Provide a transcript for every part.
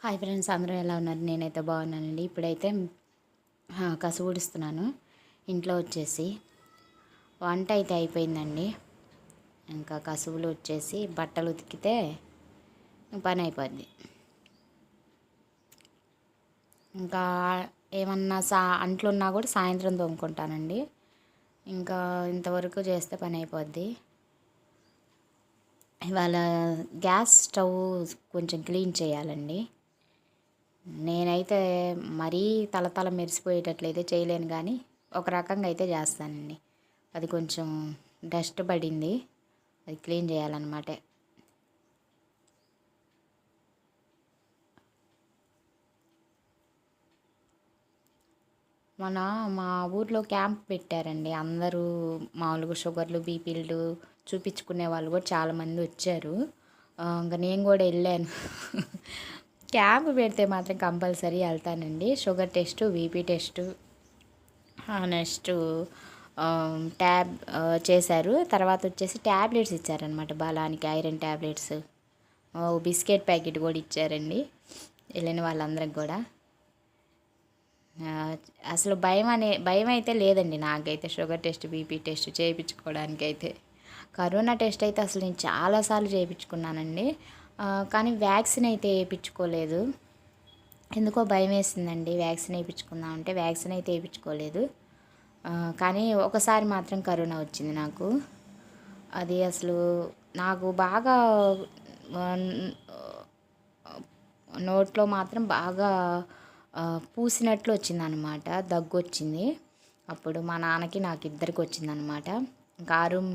Hi friends అందరూ ఎలా ఉన్నారు? నేనైతే బాగున్నానండి. ఇప్పుడైతే ఆ, ఇంట్లో వచ్చేసి వంట అయితే అయిపోయిందండి. ఇంకా కసువులు వచ్చేసి బట్టలు ఉతికితే పని అయిపోద్ది. ఇంకా ఏమన్నా సా అంట్లు ఉన్నా కూడా సాయంత్రం తోముకుంటానండి. ఇంకా ఇంతవరకు చేస్తే పని అయిపోద్ది. ఇవాళ గ్యాస్ స్టవ్ కొంచెం క్లీన్ చేయాలండి. నేనైతే మరీ తలతల మెరిసిపోయేటట్లయితే చేయలేను కానీ ఒక రకంగా అయితే చేస్తానండి. అది కొంచెం డస్ట్ పడింది. అది క్లీన్ చేయాలన్నమాట. మన మా ఊర్లో క్యాంప్ పెట్టారండి. అందరూ మామూలుగా షుగర్లు బీపీలు చూపించుకునే వాళ్ళు కూడా చాలామంది వచ్చారు. ఇంకా నేను కూడా వెళ్ళాను. క్యాంప్ పెడితే మాత్రం కంపల్సరీ వెళ్తానండి. Sugar test BP test next tab చేశారు. తర్వాత వచ్చేసి ట్యాబ్లెట్స్ ఇచ్చారనమాట బలానికి ఐరన్ ట్యాబ్లెట్స్ బిస్కెట్ ప్యాకెట్ కూడా ఇచ్చారండి. వెళ్ళిన వాళ్ళందరికి కూడా. అసలు భయం అనే భయం అయితే లేదండి నాకైతే. షుగర్ టెస్ట్ బీపీ టెస్ట్ చేయించుకోవడానికి అయితే కరోనా టెస్ట్ అయితే అసలు నేను చాలాసార్లు చేయించుకున్నానండి. కానీ వ్యాక్సిన్ అయితే వేయించుకోలేదు. ఎందుకో భయం వేసిందండి. వ్యాక్సిన్ వేయించుకుందాం అంటే వ్యాక్సిన్ అయితే వేయించుకోలేదు. కానీ ఒకసారి మాత్రం కరోనా వచ్చింది నాకు. అది అసలు నాకు బాగా నోట్లో మాత్రం బాగా పూసినట్లు పూసినట్లు వచ్చిందనమాట దగ్గు వచ్చింది. అప్పుడు మా నాన్నకి నాకు ఇద్దరికి వచ్చిందనమాట ఇంకా ఆ రూమ్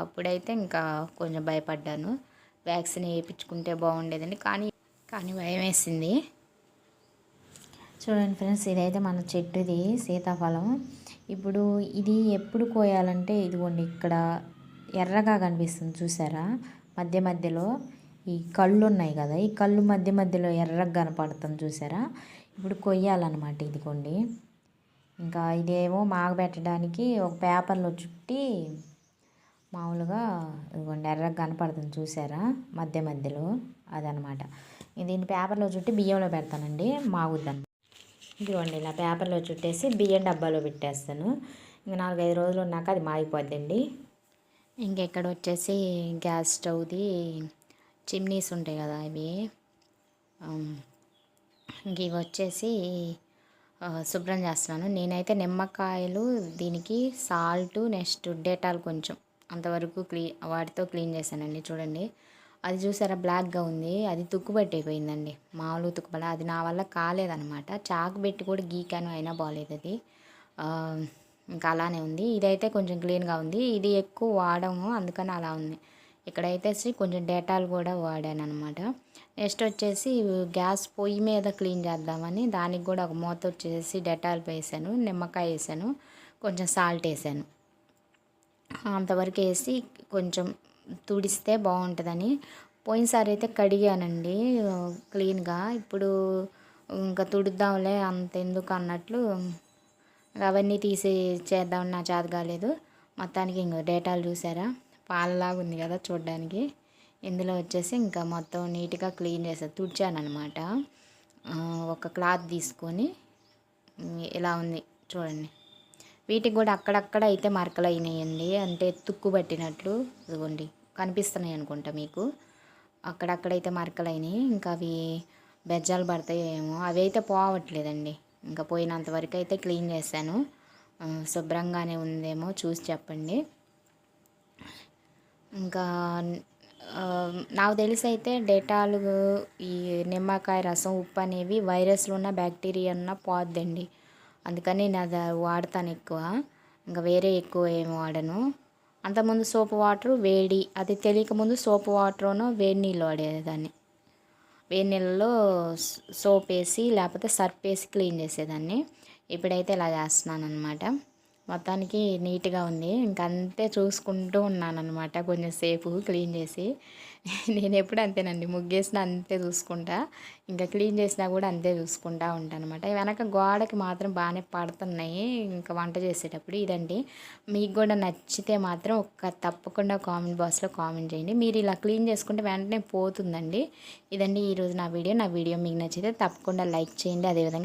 అప్పుడైతే ఇంకా కొంచెం భయపడ్డాను. వ్యాక్సిన్ వేయించుకుంటే బాగుండేదండి. కానీ కానీ భయం వేసింది. చూడండి ఫ్రెండ్స్ ఇదైతే మన చెట్టుది సీతాఫలం. ఇప్పుడు ఇది ఎప్పుడు కోయాలంటే ఇదిగోండి ఇక్కడ ఎర్రగా కనిపిస్తుంది చూసారా? మధ్య మధ్యలో ఈ కళ్ళు ఉన్నాయి కదా ఈ కళ్ళు మధ్య మధ్యలో ఎర్రగా కనపడుతుంది చూసారా? ఇప్పుడు కొయ్యాలన్నమాట ఇదిగోండి. ఇంకా ఇదేమో మాగబెట్టడానికి ఒక పేపర్లో చుట్టి మామూలుగా ఇదిగోండి ఎర్రగా కనపడుతుంది చూసారా? మధ్య మధ్యలో అదనమాట. దీన్ని పేపర్లో చుట్టి బియ్యంలో పెడతానండి మాగుద్దాను ఇదిగోండి ఇలా పేపర్లో చుట్టేసి బియ్యం డబ్బాలో పెట్టేస్తాను. ఇంక నాలుగైదు రోజులు ఉన్నాక అది మాగిపోద్దండి. ఇంకెక్కడ వచ్చేసి గ్యాస్ స్టవ్ది చిమ్నీస్ ఉంటాయి కదా ఇవి. ఇంక ఇవి వచ్చేసి శుభ్రం చేస్తున్నాను. నేనైతే నిమ్మకాయలు దీనికి సాల్ట్ నెక్స్ట్ డేటాల్ కొంచెం అంతవరకు క్లీ వాటితో క్లీన్ చేశానండి చూడండి. అది చూసారా బ్లాక్గా ఉంది. అది తుక్కు పట్టయిపోయిందండి మామూలు తుక్కుపడ అది నా వల్ల కాలేదనమాట చాకు పెట్టి కూడా గీకాను అయినా బాగాలేదు అది. ఇంకా అలానే ఉంది. ఇదైతే కొంచెం క్లీన్గా ఉంది. ఇది ఎక్కువ వాడము అందుకని అలా ఉంది. ఇక్కడైతే కొంచెం డేటాలు కూడా వాడాను అనమాట నెక్స్ట్ వచ్చేసి గ్యాస్ పొయ్యి మీద క్లీన్ చేద్దామని దానికి కూడా ఒక మూత వచ్చేసి డెటాల్ వేసాను నిమ్మకాయ వేసాను కొంచెం సాల్ట్ వేసాను. అంతవరకు వేసి కొంచెం తుడిస్తే బాగుంటుందని. పోయినసారి అయితే కడిగానండి క్లీన్గా. ఇప్పుడు ఇంకా తుడుద్దాంలే అంత ఎందుకు అన్నట్లు అవన్నీ తీసి చేద్దామని నా చేత కాలేదు. మొత్తానికి ఇంకో డేటాలు చూసారా? పాలలాగా ఉంది కదా చూడడానికి. ఇందులో వచ్చేసి ఇంకా మొత్తం నీట్గా క్లీన్ చేసాను తుడిచాను అనమాట ఒక క్లాత్ తీసుకొని ఇలా ఉంది చూడండి. వీటికి కూడా అక్కడక్కడ అయితే మరకలు అయినాయండి. అంటే తుక్కు పట్టినట్లు ఇదిగోండి కనిపిస్తున్నాయి అనుకుంటా మీకు. అక్కడక్కడైతే మరకలు అయినాయి. ఇంకా అవి బెజ్జాలు పడతాయో ఏమో. అవి అయితే పోవట్లేదండి. ఇంకా పోయినంత వరకు అయితే క్లీన్ చేశాను. శుభ్రంగానే ఉందేమో చూసి చెప్పండి. ఇంకా నాకు తెలిసి అయితే డేటాలు ఈ నిమ్మకాయ రసం ఉప్పు అనేవి వైరస్లు ఉన్న బ్యాక్టీరియా ఉన్న పోద్దండి. అందుకని నేను అది వాడతాను ఎక్కువ. ఇంకా వేరే ఎక్కువ ఏం వాడను. అంతకుముందు సోప్ వాటర్ వేడి అది తెలియక ముందు సోప్ వాటర్ను వేడి నీళ్ళు వాడేదాన్ని. వేడి నీళ్ళలో సోప్ వేసి లేకపోతే సర్ఫ్ వేసి క్లీన్ చేసేదాన్ని. ఇప్పుడైతే ఇలా చేస్తున్నాను అనమాట మొత్తానికి నీట్గా ఉంది. ఇంకంతే చూసుకుంటూ ఉన్నాను అనమాట కొంచెం సేపు క్లీన్ చేసి. నేను ఎప్పుడు అంతేనండి. ముగ్గేసిన అంతే చూసుకుంటా. ఇంకా క్లీన్ చేసినా కూడా అంతే చూసుకుంటా ఉంటాను అనమాట వెనక గోడకి మాత్రం బాగానే పడుతున్నాయి. ఇంకా వంట చేసేటప్పుడు ఇదండి. మీకు కూడా నచ్చితే మాత్రం ఒక్క తప్పకుండా కామెంట్ బాక్స్లో కామెంట్ చేయండి. మీరు ఇలా క్లీన్ చేసుకుంటే వెంటనే పోతుందండి. ఇదండి ఈరోజు నా వీడియో. నా వీడియో మీకు నచ్చితే తప్పకుండా లైక్ చేయండి. అదేవిధంగా